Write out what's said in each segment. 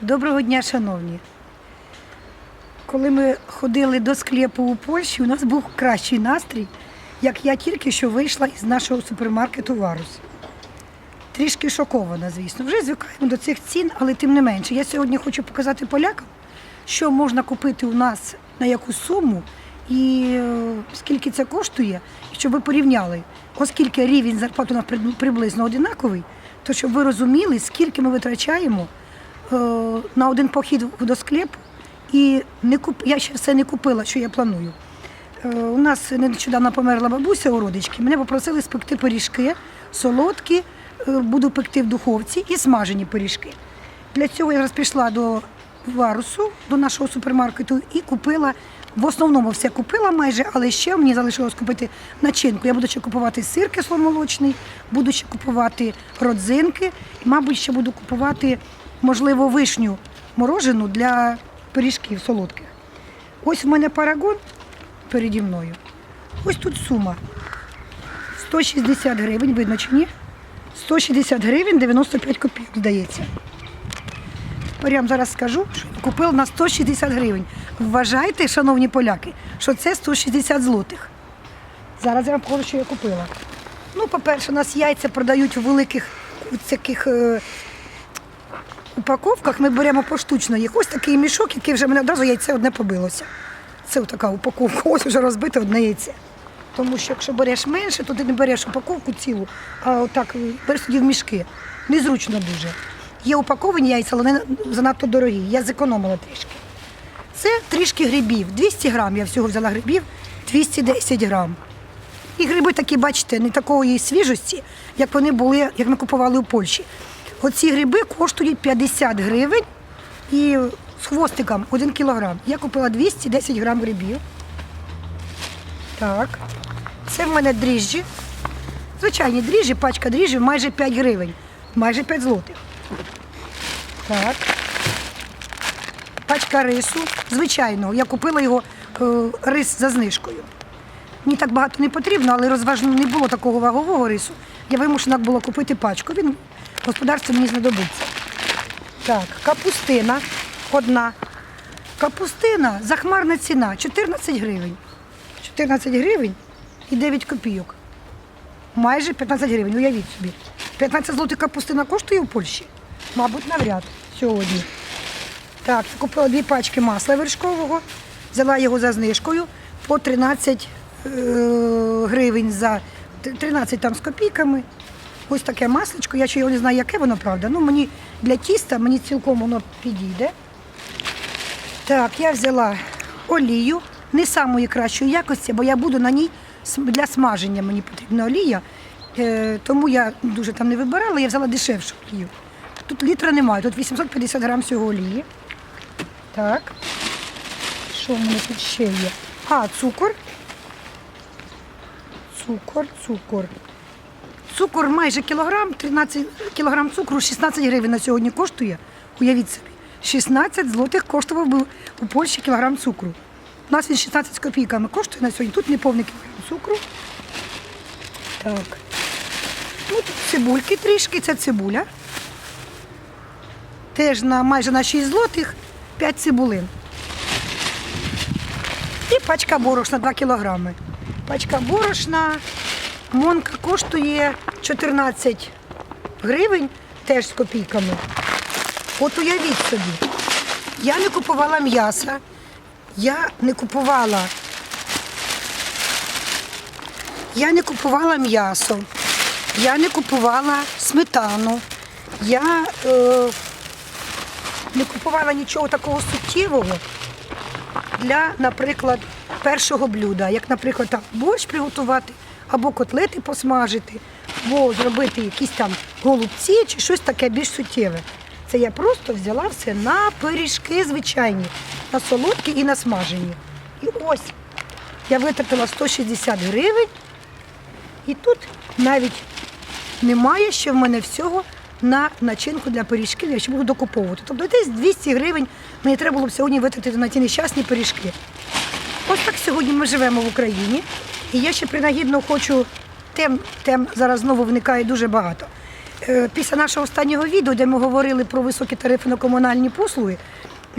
Доброго дня, шановні. Коли ми ходили до склепу у Польщі, у нас був кращий настрій, як я тільки що вийшла із нашого супермаркету Варус. Трішки шокована, звісно. Вже звикаємо до цих цін, але тим не менше. Я сьогодні хочу показати полякам, що можна купити у нас на яку суму і е, скільки це коштує, щоб ви порівняли, оскільки рівень зарплати у нас приблизно одинаковий, то щоб ви розуміли, скільки ми витрачаємо на один похід до склепу. І не куп... я ще все не купила, що я планую. Е, У нас нещодавно померла бабуся у родички. Мене попросили спекти пиріжки, солодкі, е, буду пекти в духовці і смажені пиріжки. Для цього я зараз пішла до варусу, до нашого супермаркету, і купила. В основному все купила майже, але ще мені залишилось купити начинку. Я буду ще купувати сир кисломолочний, буду ще купувати родзинки, і, мабуть, ще буду купувати, можливо, вишню морожену для пиріжків солодких. Ось в мене парагон переді мною. Ось тут сума. 160 гривень, видно чи ні? 160 гривень 95 копійок, здається. Вам зараз скажу, що купила на 160 гривень. Вважайте, шановні поляки, що це 160 злотих. Зараз я вам покажу, що я купила. Ну, по-перше, у нас яйця продають у великих таких е, упаковках. Ми беремо поштучно їх. Ось такий мішок, який вже мене одразу яйце одне побилося. Це така упаковка, ось вже розбите одне яйце. Тому що якщо береш менше, то ти не береш упаковку цілу, а отак береш тоді в мішки. Незручно дуже. Є упаковані яйця, але вони занадто дорогі. Я зекономила трішки. Це трішки грибів. 200 грам я всього взяла грибів, 210 грам. І гриби такі, бачите, не такої свіжості, як вони були, як ми купували у Польщі. Оці гриби коштують 50 гривень і з хвостиком 1 кілограм. Я купила 210 грам грибів. Так. Це в мене дріжджі. Звичайні дріжджі, пачка дріжджів майже 5 гривень, майже 5 злотих. Так. Пачка рису. Звичайного. Я купила його е, рис за знижкою. Мені так багато не потрібно, але розважно не було такого вагового рису. Я вимушена була купити пачку. Він в господарстві мені знадобиться. Так, капустина одна. Капустина, захмарна ціна 14 гривень. 14 гривень і 9 копійок. Майже 15 гривень, уявіть собі. 15 злотих капустина коштує в Польщі? Мабуть, навряд сьогодні. Так, купила дві пачки масла вершкового, взяла його за знижкою по 13 е, гривень за 13 там з копійками. Ось таке масличко. Я ще його не знаю, яке воно, правда. Ну, мені для тіста мені цілком воно підійде. Так, я взяла олію, не самої кращої якості, бо я буду на ній для смаження мені потрібна олія. Е, тому я дуже там не вибирала, я взяла дешевшу олію. Тут літра немає, тут 850 грам всього олії. Так. Що в мене тут ще є? А, цукор. Цукор, цукор. Цукор майже кілограм, 13 кілограм цукру, 16 гривень на сьогодні коштує. Уявіть собі, 16 злотих коштував би у Польщі кілограм цукру. У нас він 16 з копійками коштує на сьогодні. Тут неповний кілограм цукру. Так. Ну, тут цибульки трішки, це цибуля. Теж на майже на 6 злотих 5 цибулин. І пачка борошна 2 кілограми. Пачка борошна. Монка коштує 14 гривень, теж з копійками. От уявіть собі, я не купувала м'яса, я не купувала. Я не купувала м'ясо, я не купувала сметану, я е, не купувала нічого такого суттєвого для, наприклад, першого блюда, як, наприклад, борщ приготувати, або котлети посмажити, або зробити якісь там голубці чи щось таке більш суттєве. Це я просто взяла все на пиріжки звичайні, на солодкі і на смажені. І ось я витратила 160 гривень, і тут навіть немає ще в мене всього на начинку для пиріжків, я ще буду докуповувати. Тобто десь 200 гривень мені треба було б сьогодні витратити на ті нещасні пиріжки. Ось так сьогодні ми живемо в Україні. І я ще принагідно хочу тем, тем зараз знову виникає дуже багато. Е, Після нашого останнього відео, де ми говорили про високі тарифи на комунальні послуги,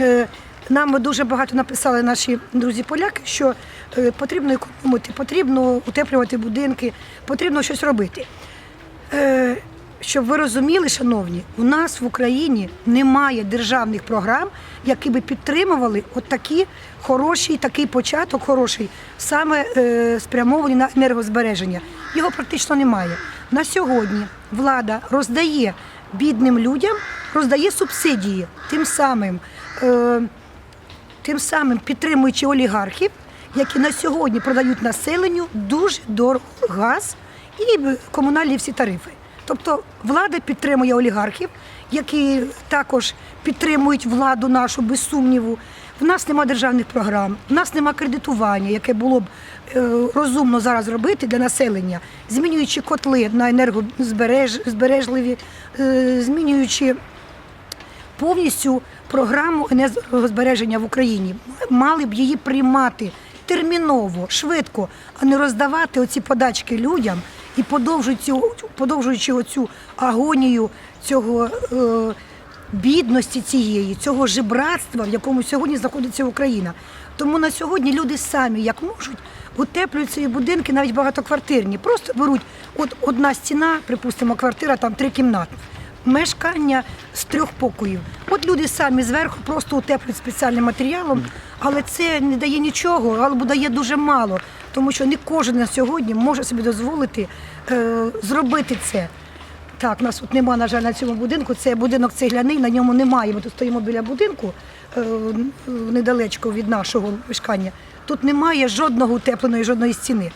е, нам дуже багато написали наші друзі-поляки, що е, потрібно економити, потрібно утеплювати будинки, потрібно щось робити. Щоб ви розуміли, шановні, у нас в Україні немає державних програм, які би підтримували от такі хороші, такий початок хороший, саме е, спрямовані на енергозбереження. Його практично немає. На сьогодні влада роздає бідним людям, роздає субсидії, тим самим, е, тим самим підтримуючи олігархів, які на сьогодні продають населенню дуже дорого газ і комунальні всі тарифи. Тобто влада підтримує олігархів, які також підтримують владу нашу без сумніву. В нас немає державних програм, в нас немає кредитування, яке було б е, розумно зараз робити для населення, змінюючи котли на енергозбережливі, е, змінюючи повністю програму енергозбереження в Україні. Мали б її приймати терміново, швидко, а не роздавати оці подачки людям і подовжуючи, оцю агонію цього е, бідності цієї, цього жебратства, в якому сьогодні знаходиться Україна. Тому на сьогодні люди самі, як можуть, утеплюють свої будинки, навіть багатоквартирні. Просто беруть от одна стіна, припустимо, квартира там три кімнати мешкання з трьох покоїв. От люди самі зверху просто утеплюють спеціальним матеріалом, але це не дає нічого, або дає дуже мало, тому що не кожен на сьогодні може собі дозволити е, зробити це. Так, у нас тут нема, на жаль, на цьому будинку. Це будинок цегляний, на ньому немає. Ми тут стоїмо біля будинку е, недалечко від нашого мешкання. Тут немає жодного утепленої, жодної стіни.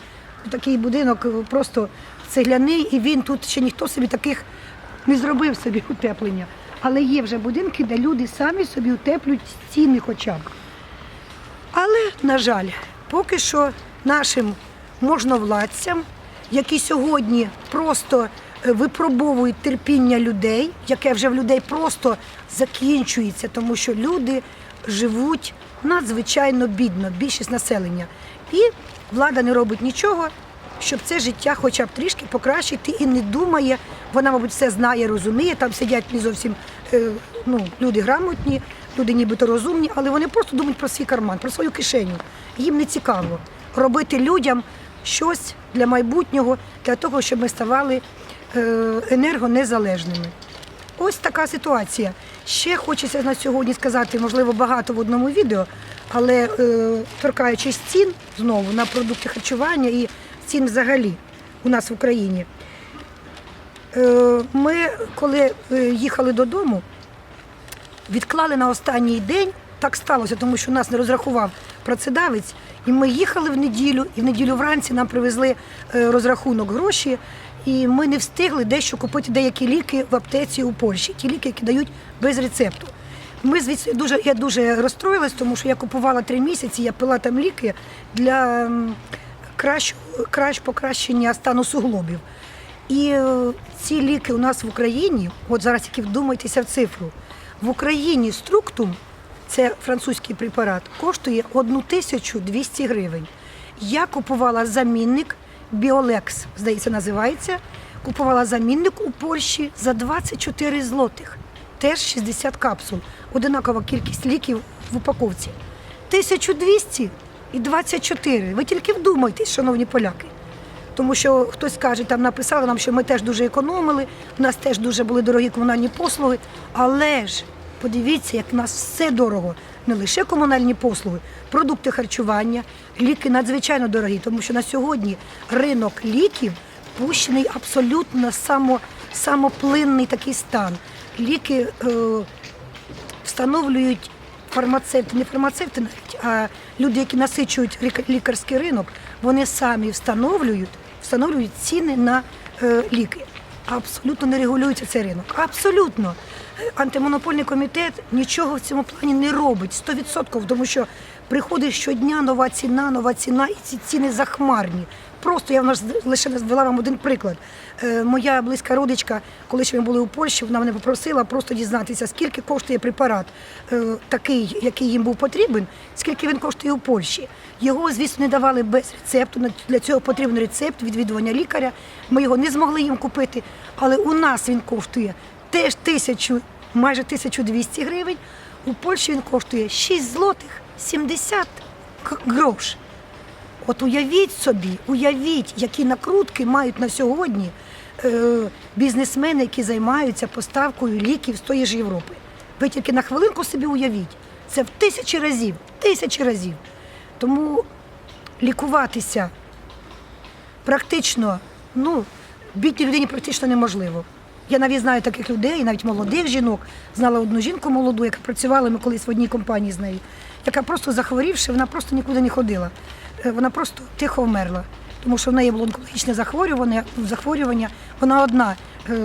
Такий будинок е, просто цегляний, і він тут ще ніхто собі таких не зробив собі утеплення. Але є вже будинки, де люди самі собі утеплюють стіни хоча б. Але, на жаль, поки що нашим можновладцям, які сьогодні просто е, випробовують терпіння людей, яке вже в людей просто закінчується, тому що люди живуть надзвичайно бідно, більшість населення. І влада не робить нічого, щоб це життя хоча б трішки покращити і не думає. Вона, мабуть, все знає, розуміє. Там сидять не зовсім е, ну, люди грамотні, люди нібито розумні, але вони просто думають про свій карман, про свою кишеню. Їм не цікаво робити людям щось для майбутнього, для того, щоб ми ставали е, енергонезалежними. Ось така ситуація. Ще хочеться на сьогодні сказати, можливо, багато в одному відео, але е, торкаючись цін знову на продукти харчування і цін взагалі у нас в Україні. Е, ми, коли е, їхали додому, відклали на останній день. Так сталося, тому що нас не розрахував працедавець. І ми їхали в неділю, і в неділю вранці нам привезли е, розрахунок гроші, і ми не встигли дещо купити деякі ліки в аптеці у Польщі, ті ліки, які дають без рецепту. Ми звідси дуже я дуже розстроїлась, тому що я купувала три місяці, я пила там ліки для м, кращого кращ покращення стану суглобів. І е, ці ліки у нас в Україні, от зараз тільки вдумайтеся в цифру. В Україні структум, це французький препарат, коштує 1200 гривень. Я купувала замінник Біолекс, здається, називається. Купувала замінник у Польщі за 24 злотих. Теж 60 капсул. Одинакова кількість ліків в упаковці. 1200 і 24. Ви тільки вдумайтесь, шановні поляки. Тому що хтось каже, там написали нам, що ми теж дуже економили, у нас теж дуже були дорогі комунальні послуги. Але ж подивіться, як в нас все дорого. Не лише комунальні послуги, продукти харчування, ліки надзвичайно дорогі, тому що на сьогодні ринок ліків пущений абсолютно само, самоплинний такий стан. Ліки е, встановлюють фармацевти, не фармацевти навіть, а люди, які насичують ліка- лікарський ринок, вони самі встановлюють, встановлюють ціни на е, ліки. Абсолютно не регулюється цей ринок. Абсолютно. Антимонопольний комітет нічого в цьому плані не робить 100%, тому що приходить щодня нова ціна, нова ціна, і ці ціни захмарні. Просто я ж лише звела вам один приклад. Е, моя близька родичка, коли ще ми були у Польщі, вона мене попросила просто дізнатися, скільки коштує препарат е, такий, який їм був потрібен, скільки він коштує у Польщі. Його, звісно, не давали без рецепту. Для цього потрібен рецепт відвідування лікаря. Ми його не змогли їм купити, але у нас він коштує теж тисячу, майже 1200 гривень. У Польщі він коштує 6 злотих 70 к- грош. От уявіть собі, уявіть, які накрутки мають на сьогодні е, бізнесмени, які займаються поставкою ліків з тої ж Європи. Ви тільки на хвилинку собі уявіть. Це в тисячі разів, тисячі разів. Тому лікуватися практично, ну, бідній людині практично неможливо. Я навіть знаю таких людей, навіть молодих жінок. Знала одну жінку молоду, яка працювала ми колись в одній компанії з нею, яка просто захворівши, вона просто нікуди не ходила. Е, Вона просто тихо вмерла, тому що в неї було онкологічне захворювання. захворювання. Вона одна е,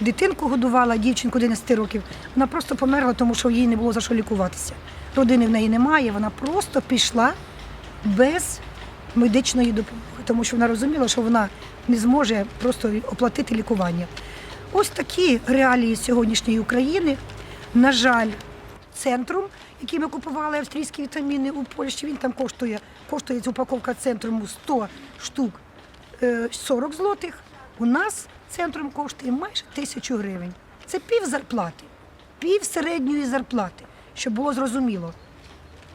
дитинку годувала, дівчинку 11 років. Вона просто померла, тому що їй не було за що лікуватися. Родини в неї немає, вона просто пішла без медичної допомоги, тому що вона розуміла, що вона не зможе просто оплатити лікування. Ось такі реалії сьогоднішньої України. На жаль, центрум, який ми купували австрійські вітаміни у Польщі, він там коштує, коштує ця упаковка центруму 100 штук е, 40 злотих. У нас центрум коштує майже тисячу гривень. Це пів зарплати, пів середньої зарплати, щоб було зрозуміло.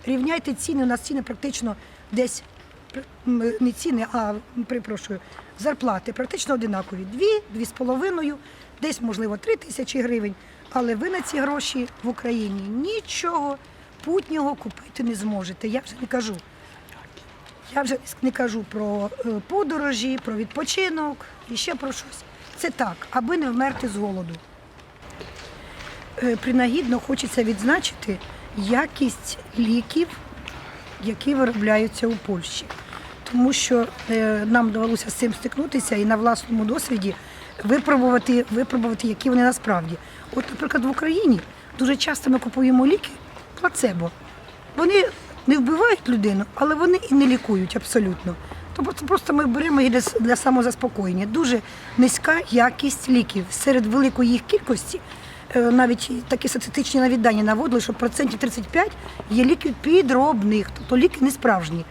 Рівняйте ціни, у нас ціни практично десь не ціни, а м, перепрошую, зарплати практично одинакові. Дві, дві з половиною, десь, можливо, три тисячі гривень. Але ви на ці гроші в Україні нічого путнього купити не зможете. Я вже не кажу. Я вже не кажу про е, подорожі, про відпочинок і ще про щось. Це так, аби не вмерти з голоду. Е, Принагідно хочеться відзначити якість ліків, які виробляються у Польщі. Тому що е, нам довелося з цим стикнутися і на власному досвіді випробувати, випробувати, які вони насправді. От, наприклад, в Україні дуже часто ми купуємо ліки плацебо. Вони не вбивають людину, але вони і не лікують абсолютно. Тобто просто ми беремо їх для, самозаспокоєння. Дуже низька якість ліків серед великої їх кількості. е, Навіть такі статистичні навіть дані наводили, що процентів 35 є ліків підробних, тобто ліки не справжні.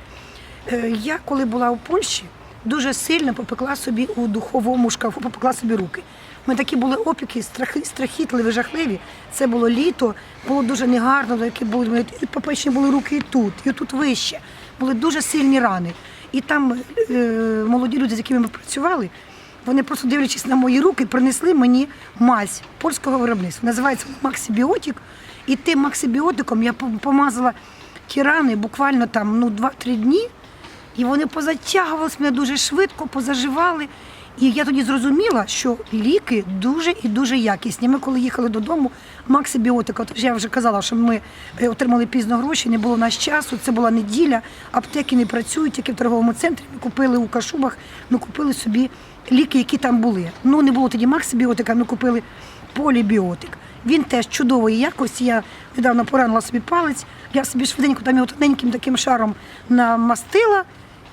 Е, Я, коли була у Польщі, дуже сильно попекла собі у духовому шкафу, попекла собі руки. Мене такі були опіки, страхи, страхітливі, жахливі. Це було літо, було дуже негарно, такі були, і попечені були руки і тут, і тут вище. Були дуже сильні рани. І там е, молоді люди, з якими ми працювали, вони просто дивлячись на мої руки, принесли мені мазь польського виробництва. Називається Максибіотик. І тим максибіотиком я помазала ті рани буквально там ну, 2-3 дні. І вони позатягувалися мене дуже швидко, позаживали. І я тоді зрозуміла, що ліки дуже і дуже якісні. Ми коли їхали додому, Максибіотика, тож я вже казала, що ми е, отримали пізно гроші, не було в нас часу, це була неділя, аптеки не працюють, тільки в торговому центрі. Ми купили у Кашубах, ми купили собі ліки, які там були. Ну, не було тоді Максибіотика, ми купили полібіотик. Він теж чудової якості. Я недавно поранила собі палець, я собі швиденько там його тоненьким таким шаром намастила.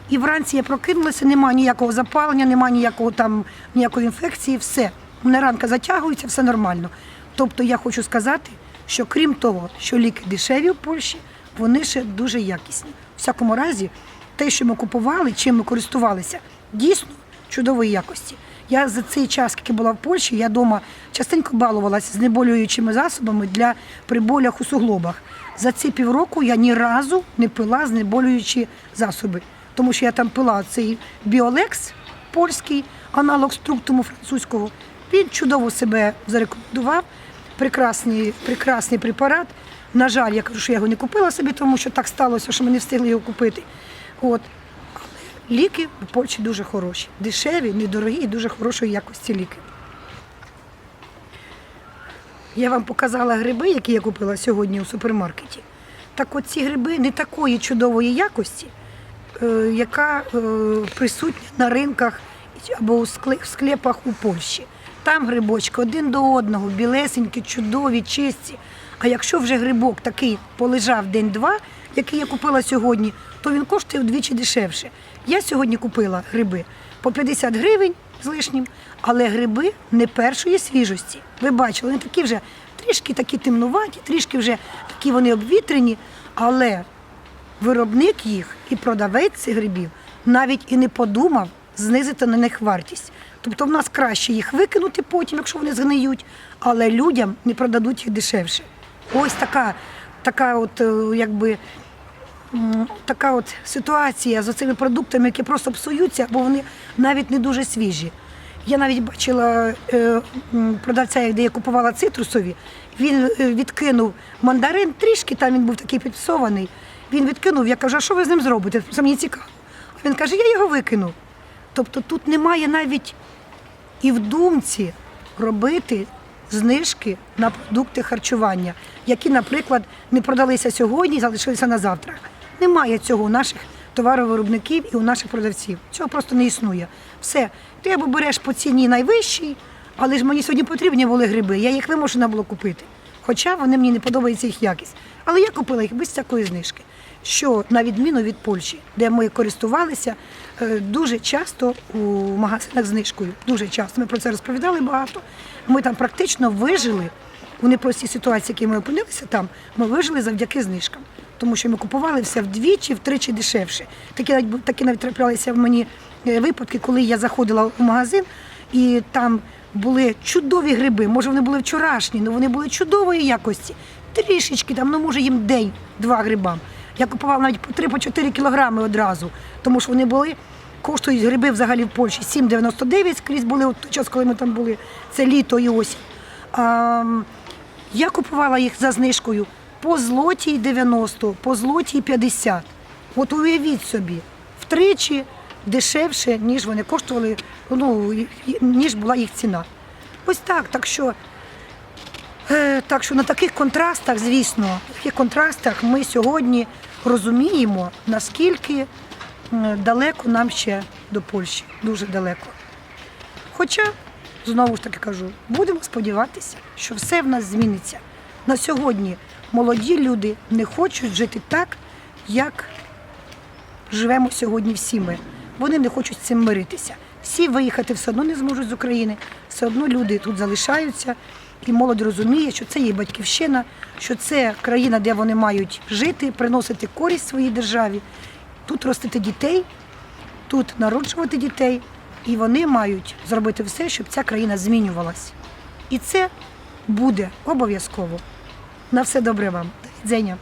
І вранці я прокинулася, немає ніякого запалення, немає ніякого там ніякої інфекції, все. У мене ранка затягується, все нормально. Тобто я хочу сказати, що крім того, що ліки дешеві в Польщі, вони ще дуже якісні. В всякому разі, те, що ми купували, чим ми користувалися, дійсно чудової якості. Я за цей час, який була в Польщі, я вдома частенько балувалася знеболюючими засобами для при болях у суглобах. За ці півроку я ні разу не пила знеболюючі засоби, тому що я там пила цей біолекс польський, аналог структуму французького. Він чудово себе зарекомендував. Прекрасний, прекрасний препарат. На жаль, я кажу, що я його не купила собі, тому що так сталося, що ми не встигли його купити. От. Ліки в Польщі дуже хороші, дешеві, недорогі і дуже хорошої якості ліки. Я вам показала гриби, які я купила сьогодні у супермаркеті. Так от ці гриби не такої чудової якості, яка е, присутня на ринках або в склепах у Польщі. там грибочки один до одного, білесенькі, чудові, чисті. А якщо вже грибок такий полежав день-два, який я купила сьогодні, то він коштує вдвічі дешевше. Я сьогодні купила гриби по 50 гривень з лишнім, але гриби не першої свіжості. Ви бачили, вони такі вже трішки такі темнуваті, трішки вже такі вони обвітрені, але виробник їх і продавець цих грибів навіть і не подумав знизити на них вартість. Тобто в нас краще їх викинути потім, якщо вони згниють, але людям не продадуть їх дешевше. Ось така, така от е, якби. Така от ситуація з цими продуктами, які просто псуються, бо вони навіть не дуже свіжі. Я навіть бачила е, продавця, де я купувала цитрусові. Він е, відкинув мандарин, трішки там він був такий підпсований. Він відкинув, я кажу, а що ви з ним зробите? Це мені цікаво. А він каже, я його викинув. Тобто тут немає навіть і в думці робити знижки на продукти харчування, які, наприклад, не продалися сьогодні, залишилися на завтра. Немає цього у наших товаровиробників і у наших продавців. Цього просто не існує. Все, ти або береш по ціні найвищій, але ж мені сьогодні потрібні були гриби, я їх вимушена була купити. Хоча вони мені не подобається їх якість. Але я купила їх без всякої знижки. Що на відміну від Польщі, де ми користувалися е, дуже часто у магазинах знижкою. Дуже часто. Ми про це розповідали багато. Ми там практично вижили у непростій ситуації, які ми опинилися там, ми вижили завдяки знижкам. Тому що ми купували все вдвічі, втричі дешевше. Такі навіть такі навіть траплялися в мені е, випадки, коли я заходила в магазин і там були чудові гриби. Може, вони були вчорашні, але вони були чудової якості. Трішечки там, ну може їм день-два грибам. Я купувала навіть по 3-4 кілограми одразу, тому що вони були. Коштують гриби взагалі в Польщі 7,99 скрізь були у той час, коли ми там були. Це літо і осінь. А, я купувала їх за знижкою по злотій 90, по злотій 50. От уявіть собі, втричі дешевше, ніж вони коштували, ну, ніж була їх ціна. Ось так. Так що, е, так що на таких контрастах, звісно, на таких контрастах ми сьогодні розуміємо, наскільки далеко нам ще до Польщі, дуже далеко. Хоча, знову ж таки кажу, будемо сподіватися, що все в нас зміниться. На сьогодні молоді люди не хочуть жити так, як живемо сьогодні всі ми. Вони не хочуть з цим миритися. Всі виїхати все одно не зможуть з України, все одно люди тут залишаються, і молодь розуміє, що це є батьківщина, що це країна, де вони мають жити, приносити користь своїй державі, тут ростити дітей, тут народжувати дітей, і вони мають зробити все, щоб ця країна змінювалась. І це буде обов'язково. На все добре вам, Дзеня.